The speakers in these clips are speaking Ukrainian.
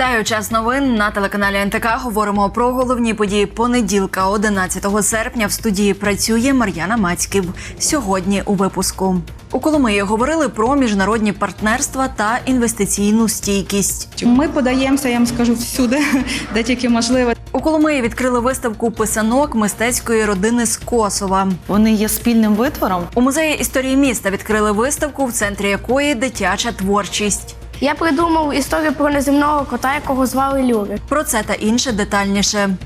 Вітаю час новин на телеканалі НТК. Говоримо про головні події понеділка, 11 серпня. В студії працює Мар'яна Мацьків. Сьогодні у випуску у Коломиї говорили про міжнародні партнерства та інвестиційну стійкість. Ми подаємося, я вам скажу всюди, де тільки можливо. У Коломиї відкрили виставку писанок мистецької родини з Косова. Вони є спільним витвором. У музеї історії міста відкрили виставку, в центрі якої дитяча творчість. Я придумав історію про неземного кота, якого звали Люри. Про це та інше детальніше.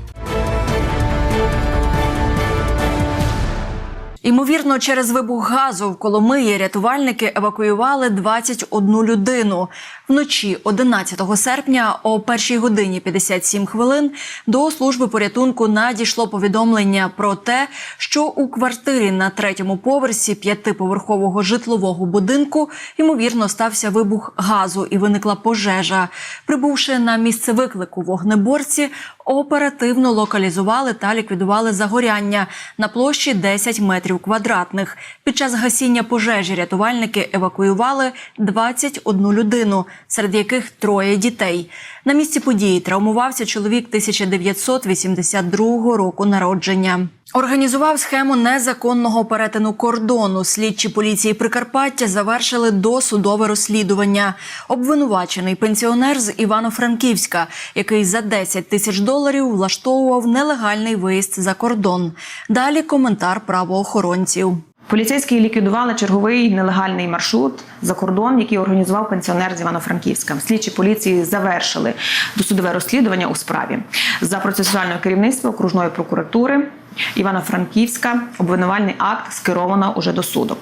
Ймовірно, через вибух газу в Коломиї рятувальники евакуювали 21 людину. Вночі 11 серпня о 1 годині 57 хвилин до служби порятунку надійшло повідомлення про те, що у квартирі на третьому поверсі п'ятиповерхового житлового будинку ймовірно стався вибух газу і виникла пожежа. Прибувши на місце виклику вогнеборці, оперативно локалізували та ліквідували загоряння на площі 10 метрів квадратних. Під час гасіння пожежі рятувальники евакуювали 21 людину, серед яких троє дітей. На місці події травмувався чоловік 1982 року народження. Організував схему незаконного перетину кордону. Слідчі поліції Прикарпаття завершили досудове розслідування. Обвинувачений пенсіонер з Івано-Франківська, який за 10 тисяч доларів влаштовував нелегальний виїзд за кордон. Далі коментар правоохоронців. Поліцейські ліквідували черговий нелегальний маршрут за кордон, який організував пенсіонер з Івано-Франківська. Слідчі поліції завершили досудове розслідування у справі за процесуального керівництва окружної прокуратури. Івано-Франківська обвинувальний акт скеровано уже до суду.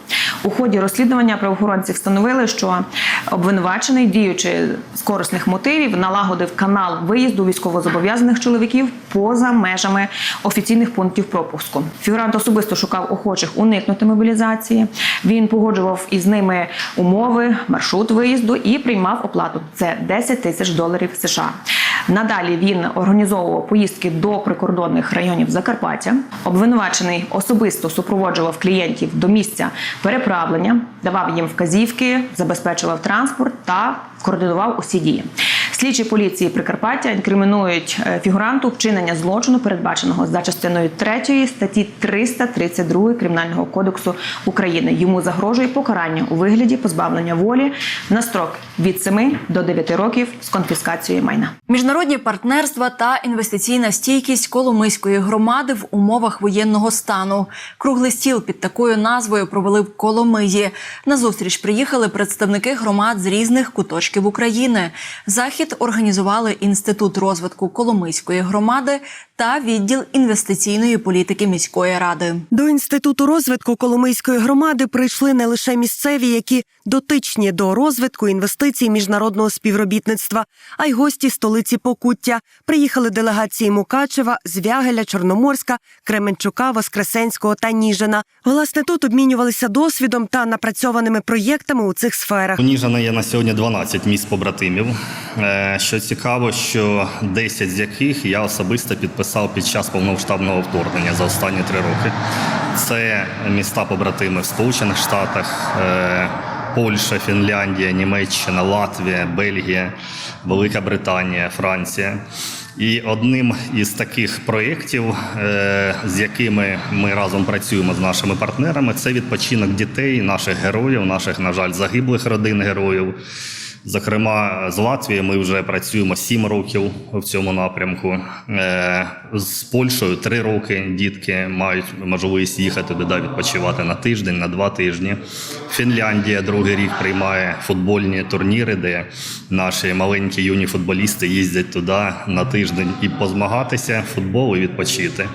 У ході розслідування правоохоронці встановили, що обвинувачений, діючи з корисних мотивів, налагодив канал виїзду військовозобов'язаних чоловіків поза межами офіційних пунктів пропуску. Фігурант особисто шукав охочих уникнути мобілізації. Він погоджував із ними умови, маршрут виїзду і приймав оплату. Це 10 тисяч доларів США. Надалі він організовував поїздки до прикордонних районів Закарпаття. Обвинувачений особисто супроводжував клієнтів до місця переправлення, давав їм вказівки, забезпечував транспорт та координував усі дії. Слідчі поліції Прикарпаття інкримінують е, фігуранту вчинення злочину, передбаченого за частиною 3 статті 332 Кримінального кодексу України. Йому загрожує покарання у вигляді позбавлення волі на строк від 7 до 9 років з конфіскацією майна. Міжнародні партнерства та інвестиційна стійкість Коломийської громади в умовах воєнного стану. Круглий стіл під такою назвою провели в Коломиї. На зустріч приїхали представники громад з різних куточків України. Захід організували інститут розвитку Коломийської громади та відділ інвестиційної політики міської ради. До інституту розвитку Коломийської громади прийшли не лише місцеві, які дотичні до розвитку інвестицій міжнародного співробітництва, а й гості столиці Покуття. Приїхали делегації Мукачева, Звягеля, Чорноморська, Кременчука, Воскресенського та Ніжина. Власне, тут обмінювалися досвідом та напрацьованими проєктами у цих сферах. У Ніжина є на сьогодні 12 міст побратимів. Е, Що цікаво, що 10 з яких я особисто підписав під час повномасштабного вторгнення за останні три роки. Це міста побратими в Сполучених Штатах. е, Польща, Фінляндія, Німеччина, Латвія, Бельгія, Велика Британія, Франція. І одним із таких проєктів, е, з якими ми разом працюємо з нашими партнерами, це відпочинок дітей, наших героїв, наших, на жаль, загиблих родин героїв. Зокрема, з Латвією ми вже працюємо 7 років в цьому напрямку. Е, З Польщею 3 роки дітки мають можливість їхати туди відпочивати на тиждень, на два тижні. Фінляндія другий рік приймає футбольні турніри, де наші маленькі юні футболісти їздять туди на тиждень і позмагатися футбол і відпочити.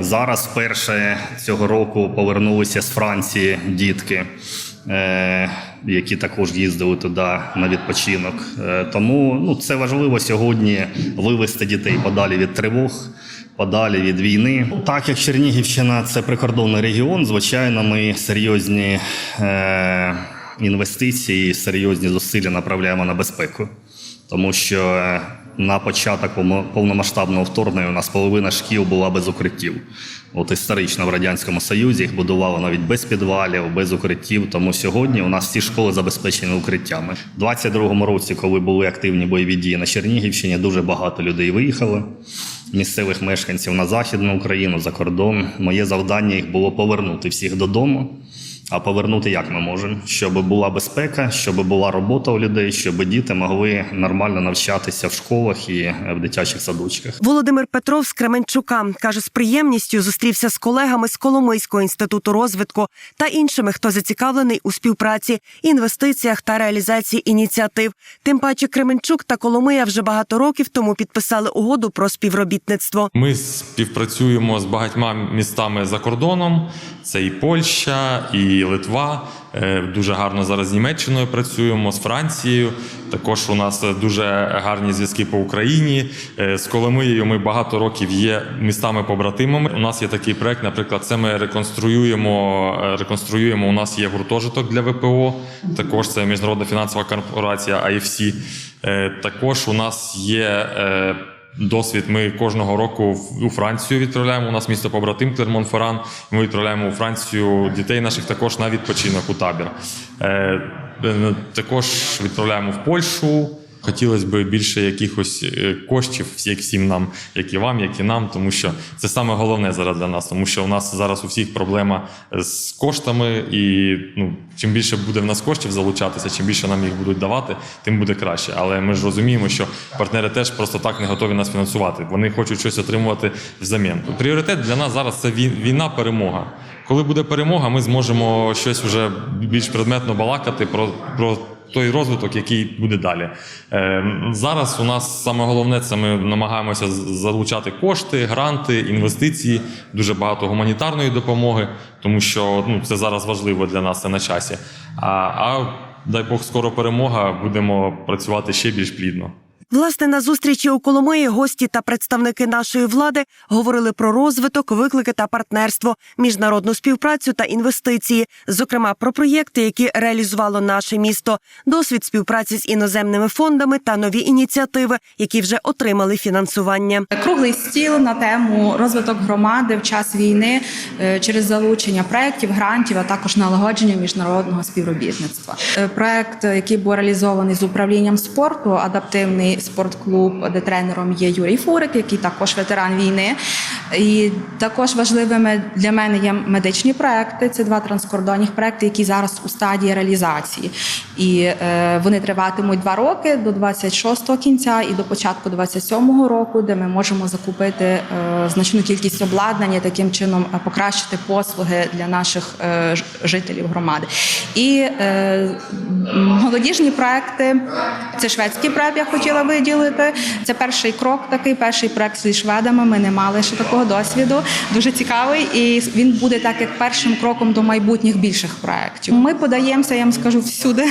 Зараз вперше цього року повернулися з Франції дітки е, які також їздили туди на відпочинок. Е, Тому ну, це важливо сьогодні вивести дітей подалі від тривог. Подалі від війни, так як Чернігівщина це прикордонний регіон. Звичайно, ми серйозні е, інвестиції, серйозні зусилля направляємо на безпеку, тому що е, на початок повно- повномасштабного вторгнення у нас половина шкіл була без укриттів. От історично в радянському союзі їх будували навіть без підвалів, без укриттів. Тому сьогодні у нас всі школи забезпечені укриттями. У 22-му році, коли були активні бойові дії на Чернігівщині, дуже багато людей виїхали. Місцевих мешканців на західну Україну за кордон. Моє завдання їх було повернути всіх додому. А повернути як ми можемо? Щоб була безпека, щоб була робота у людей, щоб діти могли нормально навчатися в школах і в дитячих садочках. Володимир Петров з Кременчука каже, з приємністю зустрівся з колегами з Коломийського інституту розвитку та іншими, хто зацікавлений у співпраці, інвестиціях та реалізації ініціатив. Тим паче Кременчук та Коломия вже багато років тому підписали угоду про співробітництво. Ми співпрацюємо з багатьма містами за кордоном. Це і Польща, і Литва. Е, Дуже гарно зараз з Німеччиною працюємо, з Францією. Також у нас дуже гарні зв'язки по Україні. Е, З Коломиєю ми багато років є містами-побратимами. У нас є такий проект, наприклад, це ми реконструюємо. е, Реконструюємо. У нас є гуртожиток для ВПО. Також це міжнародна фінансова корпорація IFC. Також у нас є. Досвід ми кожного року у Францію відправляємо. У нас місто побратим Клермон-Ферран. Ми відправляємо у Францію дітей наших також на відпочинок у табір. Е, е, також відправляємо в Польщу. Хотілося б більше якихось е, коштів, як всім нам, як і вам, як і нам, тому що це саме головне зараз для нас, тому що у нас зараз у всіх проблема з коштами, і ну, чим більше буде в нас коштів залучатися, чим більше нам їх будуть давати, тим буде краще. Але ми ж розуміємо, що партнери теж просто так не готові нас фінансувати. Вони хочуть щось отримувати взамін. Пріоритет для нас зараз це вій- війна, перемога. Коли буде перемога, ми зможемо щось вже більш предметно балакати про. про той розвиток, який буде далі. Е, зараз у нас саме головне це ми намагаємося залучати кошти, гранти, інвестиції, дуже багато гуманітарної допомоги, тому що ну, це зараз важливо для нас, це на часі. А, а дай Бог, скоро перемога, будемо працювати ще більш плідно. Власне, на зустрічі у Коломиї гості та представники нашої влади говорили про розвиток, виклики та партнерство, міжнародну співпрацю та інвестиції, зокрема про проєкти, які реалізувало наше місто, досвід співпраці з іноземними фондами та нові ініціативи, які вже отримали фінансування. Круглий стіл на тему розвиток громади в час війни е, через залучення проєктів, грантів, а також налагодження міжнародного співробітництва. Е, Проект, е, який був реалізований з управлінням спорту, адаптивний спортклуб, де тренером є Юрій Фурик, який також ветеран війни. І також важливими для мене є медичні проекти. Це два транскордонних проекти, які зараз у стадії реалізації. І е, вони триватимуть два роки до 26-го кінця і до початку 27-го року, де ми можемо закупити е, значну кількість обладнання, таким чином е, покращити послуги для наших е, жителів громади. І е, молодіжні проекти. Це шведський проект, я хотіла виділити. Це перший крок, такий перший проект зі шведами. Ми не мали ще такого досвіду. Дуже цікавий, і він буде так як першим кроком до майбутніх більших проєктів. Ми подаємося, я вам скажу всюди,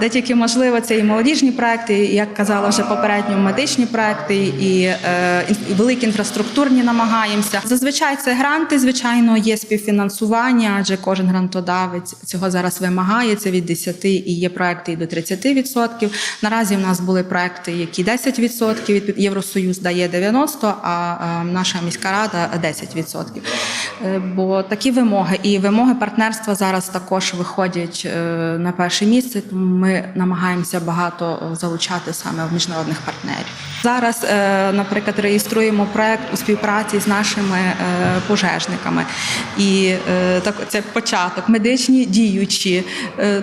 де тільки можливо. Це і молодіжні проекти, і, як казала вже попередньо, медичні проекти, і, е, великі інфраструктурні намагаємося. Зазвичай це гранти. Звичайно, є співфінансування, адже кожен грантодавець цього зараз вимагає. Це від 10 і є проекти і до 30%. Наразі в нас були проекти, які 10%, Євросоюз дає 90%, а наша міська рада 10%. Е, Бо такі вимоги і вимоги партнерства зараз також виходять е, на перше місце. Тому ми намагаємося багато залучати саме в міжнародних партнерів. Зараз, е, наприклад, реєструємо проект у співпраці з нашими пожежниками, і так це початок, медичні діючі.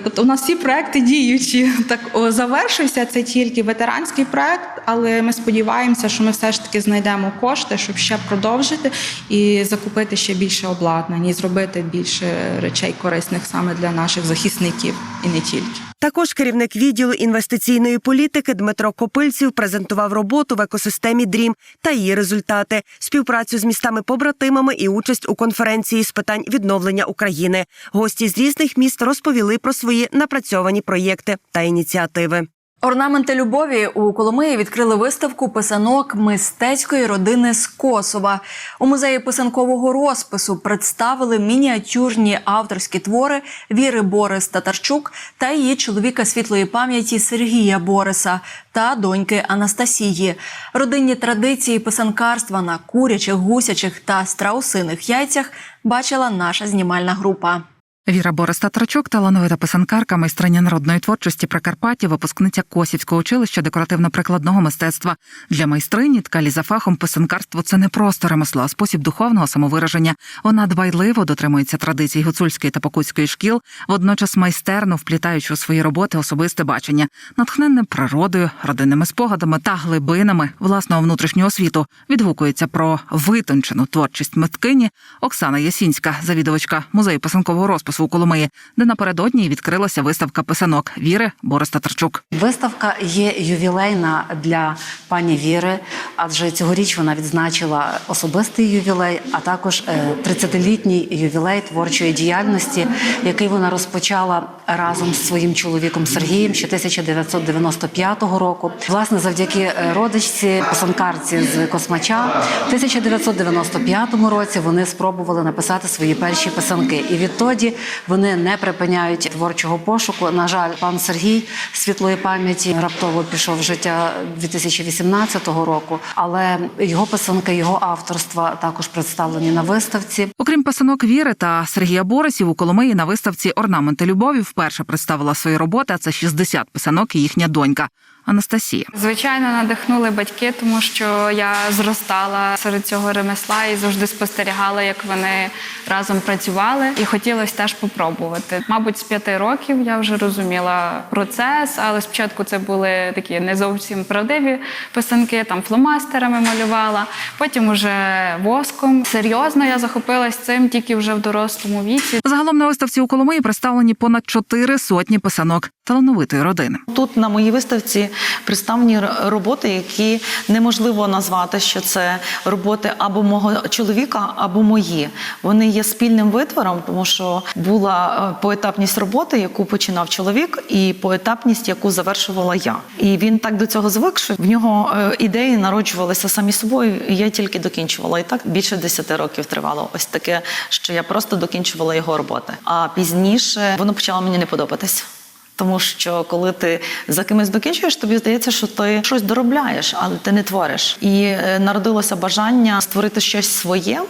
Тобто, у нас всі проекти діючі. Так завершився це тільки ветеранський проект, але ми сподіваємося, що ми все ж таки знайдемо кошти, щоб ще продовжити і закупити ще більше обладнань, і зробити більше речей корисних саме для наших захисників і не тільки. Також керівник відділу інвестиційної політики Дмитро Копильців презентував роботу в екосистемі ДРІМ та її результати, співпрацю з містами-побратимами і участь у конференції з питань відновлення України. Гості з різних міст розповіли про свої напрацьовані проєкти та ініціативи. Орнаменти любові у Коломиї відкрили виставку писанок мистецької родини з Косова. У музеї писанкового розпису представили мініатюрні авторські твори Віри Борис Татарчук та її чоловіка світлої пам'яті Сергія Бориса та доньки Анастасії. Родинні традиції писанкарства на курячих, гусячих та страусиних яйцях бачила наша знімальна група. Віра Борис Татрачук – талановита писанкарка, майстриня народної творчості Прикарпаття, випускниця Косівського училища декоративно-прикладного мистецтва. Для майстрині ткалі за фахом писанкарство – це не просто ремесло, а спосіб духовного самовираження. Вона дбайливо дотримується традицій гуцульської та покутської шкіл, водночас майстерно вплітаючи у свої роботи особисте бачення, натхненне природою, родинними спогадами та глибинами власного внутрішнього світу. Відгукується про витончену творчість миткині Оксана Ясінська, завідувачка музею писанкового розпису у Коломиї, де напередодні відкрилася виставка писанок Віри Борис Татарчук. Виставка є ювілейна для пані Віри, адже цьогоріч вона відзначила особистий ювілей, а також е, 30-літній ювілей творчої діяльності, який вона розпочала разом з своїм чоловіком Сергієм ще 1995 року. Власне, завдяки е, родичці, писанкарці з Космача, в 1995 році вони спробували написати свої перші писанки. І відтоді вони не припиняють творчого пошуку. На жаль, пан Сергій світлої пам'яті раптово пішов в життя 2018 року, але його писанки, його авторства також представлені на виставці. Окрім писанок Віри та Сергія Борисів, у Коломиї на виставці Орнаменти любові вперше представила свої роботи. А це 60 писанок і їхня донька Анастасія. Звичайно, надихнули батьки, тому що я зростала серед цього ремесла і завжди спостерігала, як вони разом працювали, і хотілося теж попробувати. Мабуть, з п'яти років я вже розуміла процес, але спочатку це були такі не зовсім правдиві писанки, там фломастерами малювала. Потім уже воском. Серйозно я захопилась цим тільки вже в дорослому віці. Загалом на виставці у Коломиї представлені понад чотири сотні писанок талановитої родини. Тут на моїй виставці представлені роботи, які неможливо назвати, що це роботи або мого чоловіка, або мої. Вони є спільним витвором, тому що була е, поетапність роботи, яку починав чоловік, і поетапність, яку завершувала я. І він так до цього звик, що в нього е, ідеї народжувалися самі собою, і я тільки докінчувала. І так більше 10 років тривало. Ось таке, що я просто докінчувала його роботи. А пізніше воно почало мені не подобатись. Тому що коли ти за кимось докінчуєш, тобі здається, що ти щось доробляєш, але ти не твориш. І е, народилося бажання створити щось своє.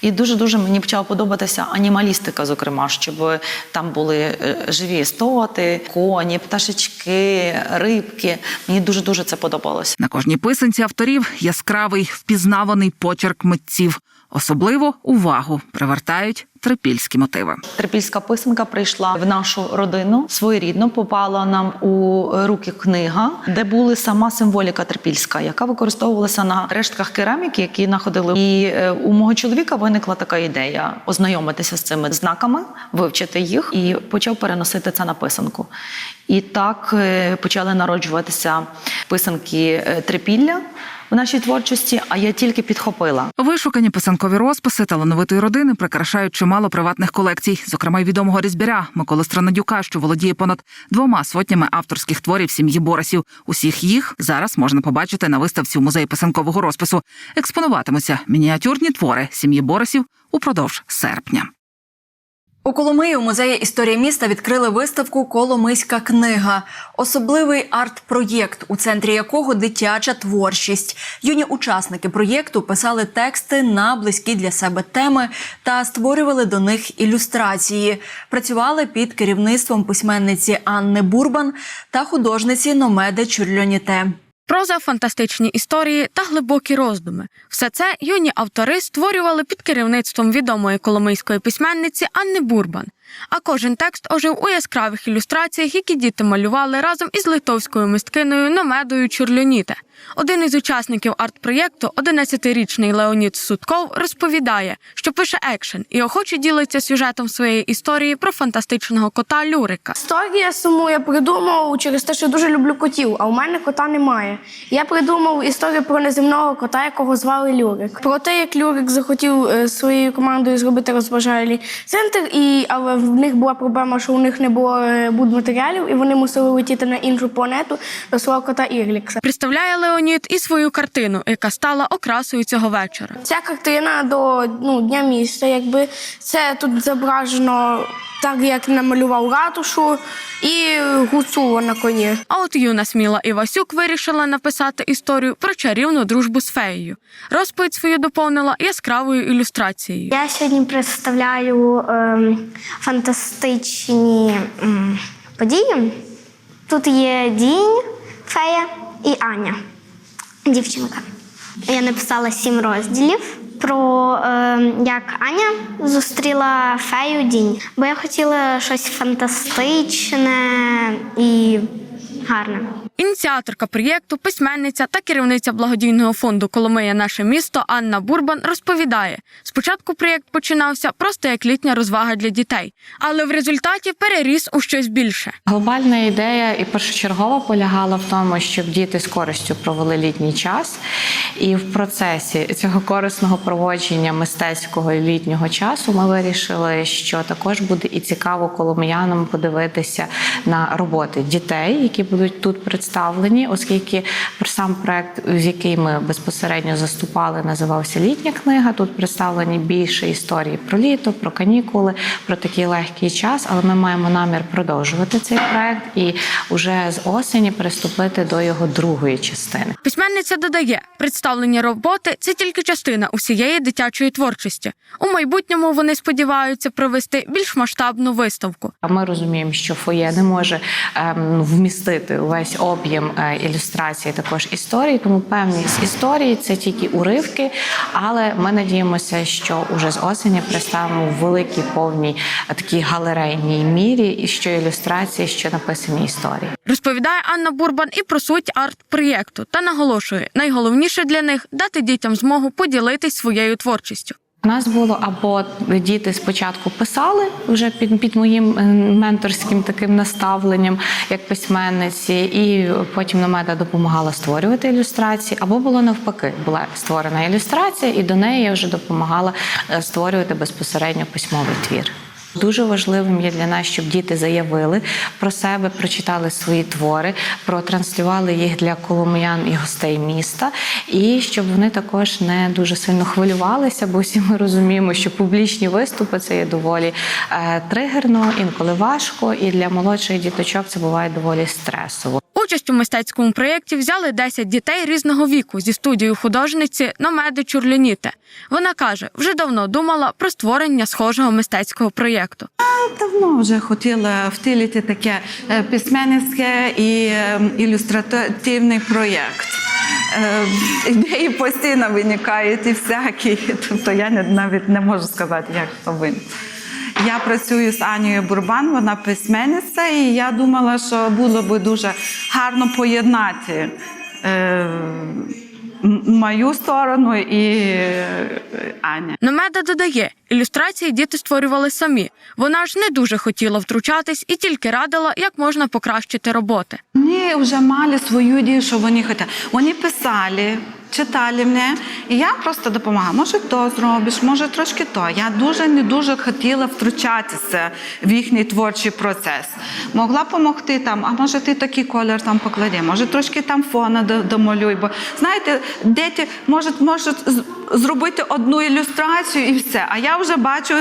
І дуже дуже мені почала подобатися анімалістика, зокрема, щоб там були е, живі істоти, коні, пташечки, рибки. Мені дуже дуже це подобалося. На кожній писанці авторів яскравий впізнаваний почерк митців. Особливо увагу привертають трипільські мотиви. Трипільська писанка прийшла в нашу родину своєрідно. Попала нам у руки книга, де були сама символіка трипільська, яка використовувалася на рештках кераміки, які знаходили. І е, у мого чоловіка виникла така ідея ознайомитися з цими знаками, вивчити їх і почав переносити це на писанку. І так е, почали народжуватися писанки е, трипілля в нашій творчості. А я тільки підхопила. Вишукані писанкові розписи талановитої родини прикрашають чимало приватних колекцій, зокрема й відомого різьбяря Миколи Странадюка, що володіє понад двома сотнями авторських творів сім'ї Борисів. Усіх їх зараз можна побачити на виставці у музеї писанкового розпису. Експонуватимуться мініатюрні твори сім'ї Борисів упродовж серпня. У Коломиї у музеї історії міста відкрили виставку Коломийська книга, особливий арт-проєкт, у центрі якого дитяча творчість. Юні учасники проєкту писали тексти на близькі для себе теми та створювали до них ілюстрації. Працювали під керівництвом письменниці Анни Бурбан та художниці Номеди Чурльоніте. Проза, фантастичні історії та глибокі роздуми. Все це юні автори створювали під керівництвом відомої коломийської письменниці Анни Бурбан. А кожен текст ожив у яскравих ілюстраціях, які діти малювали разом із литовською мисткиною Номедою Чурльоніте. Один із учасників арт-проєкту, 11-річний Леонід Судков, розповідає, що пише екшен і охоче ділиться сюжетом своєї історії про фантастичного кота Люрика. Історія саму я придумав через те, що дуже люблю котів, а у мене кота немає. Я придумав історію про неземного кота, якого звали Люрик. Про те, як Люрик захотів е, своєю командою зробити розважальний центр, і але в них була проблема, що у них не було е, будматеріалів, і вони мусили летіти на іншу планету до свого кота Ірлікса. Представляє Леонід і свою картину, яка стала окрасою цього вечора. Ця картина до ну, Дня міста, якби це тут зображено так, як намалював ратушу і гуцула на коні. А от юна Сміла Івасюк вирішила написати історію про чарівну дружбу з феєю. Розповідь свою доповнила яскравою ілюстрацією. Я сьогодні представляю ем, фантастичні ем, події. Тут є Дінь, Фея і Аня, дівчинка. Я написала сім розділів про е, як Аня зустріла фею Дінь. Бо я хотіла щось фантастичне і гарне. Ініціаторка проєкту, письменниця та керівниця благодійного фонду Коломия наше місто Анна Бурбан розповідає: спочатку проєкт починався просто як літня розвага для дітей, але в результаті переріс у щось більше. Глобальна ідея і першочергова полягала в тому, щоб діти з користю провели літній час, і в процесі цього корисного проводження мистецького і літнього часу ми вирішили, що також буде і цікаво коломиянам подивитися на роботи дітей, які будуть тут представлені, оскільки сам проект, з який ми безпосередньо заступали, називався Літня книга. Тут представлені більше історії про літо, про канікули, про такий легкий час. Але ми маємо намір продовжувати цей проект і вже з осені приступити до його другої частини. Письменниця додає, представлення роботи це тільки частина усієї дитячої творчості. У майбутньому вони сподіваються провести більш масштабну виставку. А ми розуміємо, що фоє не може ем, вмістити увесь об'єм е, ілюстрації, також історії. Тому певні історії це тільки уривки. Але ми надіємося, що уже з осені представимо в великій повній е, такій галерейній мірі, і що ілюстрації, що написані історії. Розповідає Анна Бурбан і про суть арт-проєкту та наголошує, найголовніше для них дати дітям змогу поділитись своєю творчістю. У нас було або діти спочатку писали вже під, під моїм е, менторським таким наставленням, як письменниці, і потім Номеда допомагала створювати ілюстрації, або було навпаки, була створена ілюстрація, і до неї я вже допомагала е, створювати безпосередньо письмовий твір. Дуже важливим є для нас, щоб діти заявили про себе, прочитали свої твори, протранслювали їх для коломиян і гостей міста, і щоб вони також не дуже сильно хвилювалися, бо всі ми розуміємо, що публічні виступи це є доволі е, тригерно, інколи важко, і для молодших діточок це буває доволі стресово. Участь у мистецькому проєкті взяли 10 дітей різного віку зі студією художниці Номеди Чурляніте. Вона каже, вже давно думала про створення схожого мистецького проєкту. Давно вже хотіла втілити таке е, письменницьке і е, ілюстративний проєкт. Е, Ідеї постійно виникають і всякі, тобто я навіть не можу сказати, як то виник. Я працюю з Анією Бурбан, вона письменниця, і я думала, що було би дуже гарно поєднати е, мою сторону і е, Аня. Номеда додає, ілюстрації діти створювали самі. Вона ж не дуже хотіла втручатись і тільки радила, як можна покращити роботи. Вони вже мали свою ідею, що вони хотіли. Вони писали, читали мене, і я просто допомагала. Може, то зробиш, може трошки то. Я дуже не дуже хотіла втручатися в їхній творчий процес. Могла допомогти там, а може ти такий колір там поклади, може трошки там фона до- домалюй. Бо знаєте, діти можуть, можуть зробити одну ілюстрацію і все. А я вже бачу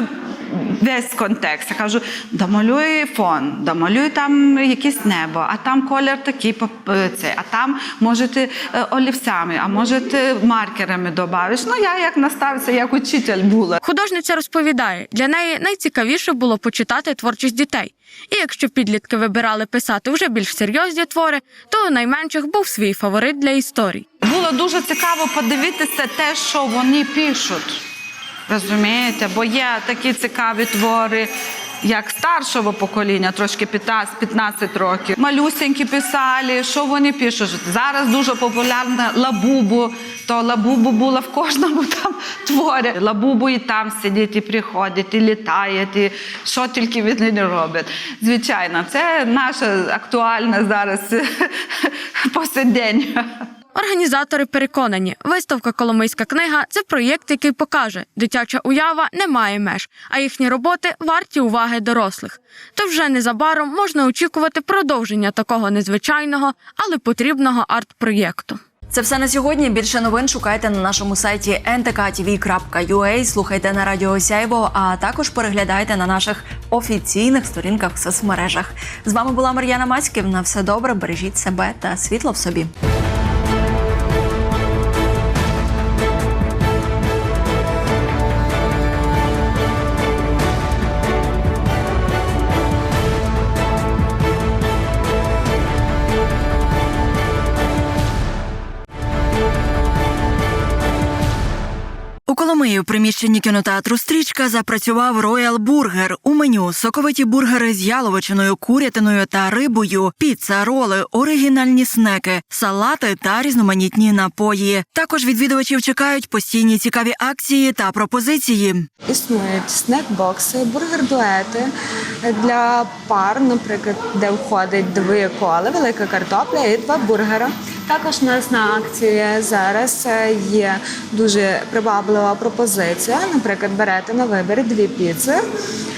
весь контекст. Я кажу, домалюй фон, домалюй там якесь небо, а там колір такий, е, цей, а там можете олівцями, а можете маркерами додавиш. Ну я як наставця, як учитель була. Художниця розповідає, для неї найцікавіше було почитати творчість дітей. І якщо підлітки вибирали писати вже більш серйозні твори, то у найменших був свій фаворит для історій. Було дуже цікаво подивитися те, що вони пишуть. Розумієте? Бо є такі цікаві твори, як старшого покоління, трошки 15 15 років. Малюсенькі писали, що вони пишуть. Зараз дуже популярна лабубу. То лабубу була в кожному там творі. Лабубу і там сидить, і приходить, і літає, і що тільки вони не роблять. Звичайно, це наша актуальна зараз повсякдення. Організатори переконані, виставка Коломийська книга це проєкт, який покаже, дитяча уява не має меж, а їхні роботи варті уваги дорослих. То вже незабаром можна очікувати продовження такого незвичайного, але потрібного арт-проєкту. Це все на сьогодні. Більше новин шукайте на нашому сайті ntkTV.ua, слухайте на радіо Сяйво, а також переглядайте на наших офіційних сторінках в соцмережах. З вами була Мар'яна Мацьків. На все добре, бережіть себе та світло в собі. У у приміщенні кінотеатру Стрічка запрацював Роял Бургер. У меню соковиті бургери з яловичиною, курятиною та рибою, піца, роли, оригінальні снеки, салати та різноманітні напої. Також відвідувачів чекають постійні цікаві акції та пропозиції. Існують снек-бокси, бургер-дуети для пар, наприклад, де входить дві коли, велика картопля і два бургера. Також у нас на акції зараз е, є дуже приваблива пропозиція. Наприклад, берете на вибір дві піци,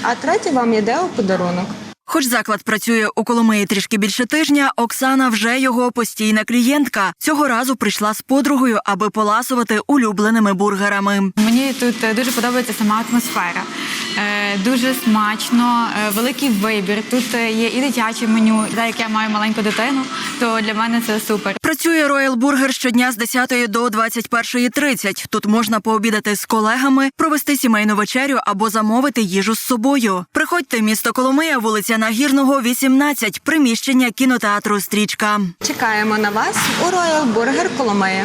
а третя вам йде у подарунок. Хоч заклад працює у Коломиї трішки більше тижня, Оксана вже його постійна клієнтка. Цього разу прийшла з подругою, аби поласувати улюбленими бургерами. Мені тут е, дуже подобається сама атмосфера. Е, Дуже смачно, е, великий вибір. Тут е, є і дитяче меню. Так як я маю маленьку дитину, то для мене це супер. Працює Royal Burger щодня з 10 до 21.30. Тут можна пообідати з колегами, провести сімейну вечерю або замовити їжу з собою. Приходьте місто Коломия, вулиця Нагірного, 18, приміщення кінотеатру Стрічка. Чекаємо на вас у Royal Burger Коломиї.